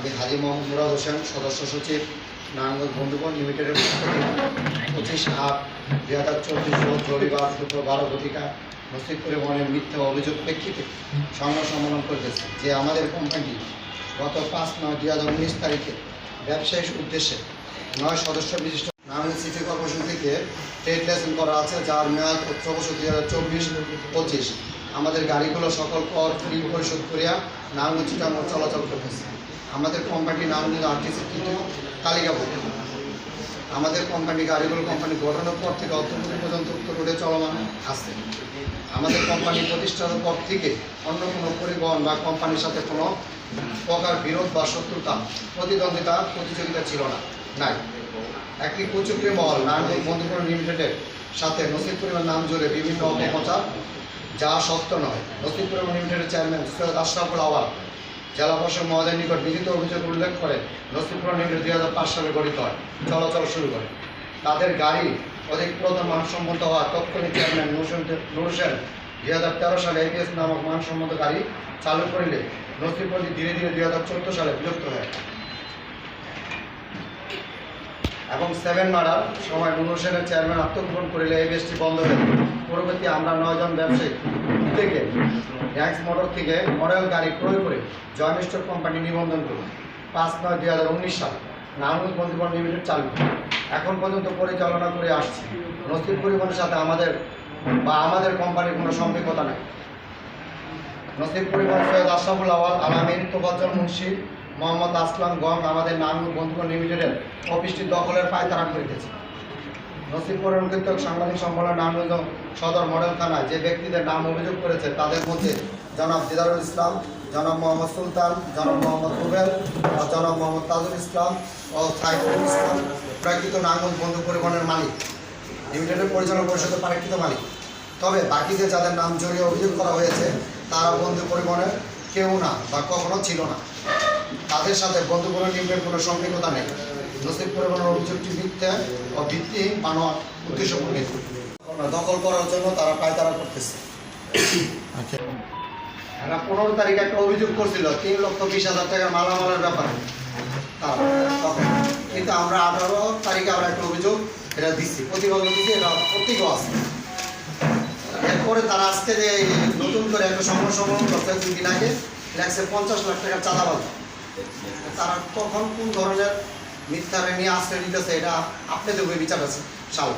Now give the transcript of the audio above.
আমি হাজি মোহাম্মদ মুরাদ হোসেন, সদস্য সচিব, নারায়ণগঞ্জ বন্ধুগণ লিমিটেডের পঁচিশ আট দুই হাজার চব্বিশ রোজ রবিবার বারো ঘটিকা নসিব পরিবহনের মিথ্যা অভিযোগ প্রেক্ষিতে সংবাদ সম্মেলন করতেছে। যে আমাদের কোম্পানি গত পাঁচ নয় দুই হাজার উনিশ তারিখে ব্যবসায়িক উদ্দেশ্যে নয় সদস্য বিশিষ্ট নারায়ণ সিটি কর্পোরেশন থেকে ট্রেড লাইসেন্স করা আছে, যার মেয়াদ সতেরো বছর দুই হাজার চব্বিশ পঁচিশ। আমাদের গাড়িগুলো সকল কর ফ্রি পরিশোধ করিয়া নারায়ণগঞ্জ চিটাঙ্গ চলাচল করতেছে। আমাদের কোম্পানি নারায়ণগঞ্জ আরটিসি কিন্তু তালিকাভুক্ত আমাদের কোম্পানি গাড়িগুলো কোম্পানি গঠনের পর থেকে অত্যন্ত পর্যন্ত উত্তর রোডে চলমান আছে। আমাদের কোম্পানি প্রতিষ্ঠার পর থেকে অন্য কোনো পরিবহন বা কোম্পানির সাথে কোনো প্রকার বিরোধ বা শত্রুতা, প্রতিদ্বন্দ্বিতা, প্রতিযোগিতা ছিল না, নাই। একটি কুচুকরি মহল নারায়ণগঞ্জ বন্ধুপুর লিমিটেডের সাথে নসিব পরিমাণ নাম জুড়ে বিভিন্ন অপপ্রচার, যা সত্য নয়। নসিব পরিমাণ লিমিটেডের চেয়ারম্যান সৈয়দ আশরাফুল আওয়াল জেলা প্রশাসক মহোদয়ের নিকট লিখিত অভিযোগ উল্লেখ করে, নসিবপুর লিমিটেড দুই হাজার পাঁচ সালে গঠিত হয়। চলাচল শুরু করে। তাদের গাড়ি অধিক মানসম্মত হওয়া তৎক্ষণিক চেয়ারম্যান নুরসেন নুর হোসেন দুই হাজার তেরো সালে এপিএস নামক মানসম্মত গাড়ি চালু করিলে নসিবপুরটি ধীরে ধীরে দুই হাজার চোদ্দ সালে বিলুপ্ত হয়। এবং সেভেন মার্ডার সময় নুর হোসেনের চেয়ারম্যান আত্মগোপন করিলে এই বেশটি বন্ধ হয়ে পরবর্তী আমরা নয়জন ব্যবসায়ী থেকে র্যাক্স মোটর থেকে মডেল গাড়ি ক্রয় করে জয়েন্ট স্টক কোম্পানি নিবন্ধন করুন। পাঁচ নয় দুই হাজার উনিশ সাল। নারায়ণগঞ্জ বন্ধুবন লিমিটেড চালু। এখন পর্যন্ত পরিচালনা করে আসছি। নসিব পরিবহনের সাথে আমাদের বা আমাদের কোম্পানির কোনো সম্পৃক্ততা নেই। নসিব পরিবহন সৈয়দ আশরাফুল আওয়াল আলামিন তোবাজ্জল মুন্সি, মোহাম্মদ আসলাম গং আমাদের নারায়ণগঞ্জ বন্ধুবন লিমিটেডের অফিসটি দখলের পায়তারা করিতেছে নসিব পরিবহন সাংবাদিক সম্মেলন নারায়ণগঞ্জ সদর মডেল থানায় যে ব্যক্তিদের নাম অভিযোগ করেছে, তাদের মধ্যে জনাব দিদারুল ইসলাম, জনাব মোহাম্মদ সুলতান, জনাব মোহাম্মদ রুবেল ও জনাব মোহাম্মদ তাজুল ইসলাম ও সাইফুল ইসলাম। প্রাকৃত নারায়ণগঞ্জ বন্ধু পরিবহনের মালিক। লিমিটেডের পরিচালনা পরিষদের প্রাকৃত মালিক। তবে বাকিদের যাদের নাম জড়িয়ে অভিযোগ করা হয়েছে, তারা বন্ধু পরিবহনের কেউ না বা কখনো ছিল না। তাদের সাথে বন্ধু পরিবহন লিমিটেড কোনো সম্পৃক্ততা নেই। নসিব পরিবহনের অভিযোগটি মিথ্যা ও ভিত্তিহীন বানোয়ার উদ্দেশ্য দখল করার জন্য তারা পায়তারা করতেছে। এরা পনেরো তারিখে একটা অভিযোগ করছিল তিন লক্ষ বিশ হাজার টাকার মালামালের ব্যাপারে। কিন্তু আমরা আঠারো তারিখে আমরা একটা অভিযোগ এটা দিচ্ছি প্রতিবাদ দিচ্ছি এটা প্রত্যেকও আছে। এরপরে তারা আজকে যে নতুন করে একটা সংবাদ সম্মেলন করছে দুই দিন আগে লেখছে পঞ্চাশ লাখ টাকার চাঁদাবাজ। তারা তখন কোন ধরনের মিথ্যারে নিয়ে আশ্রয় নিতেছে এটা আপনাদের উপরে বিচার আছে। সাল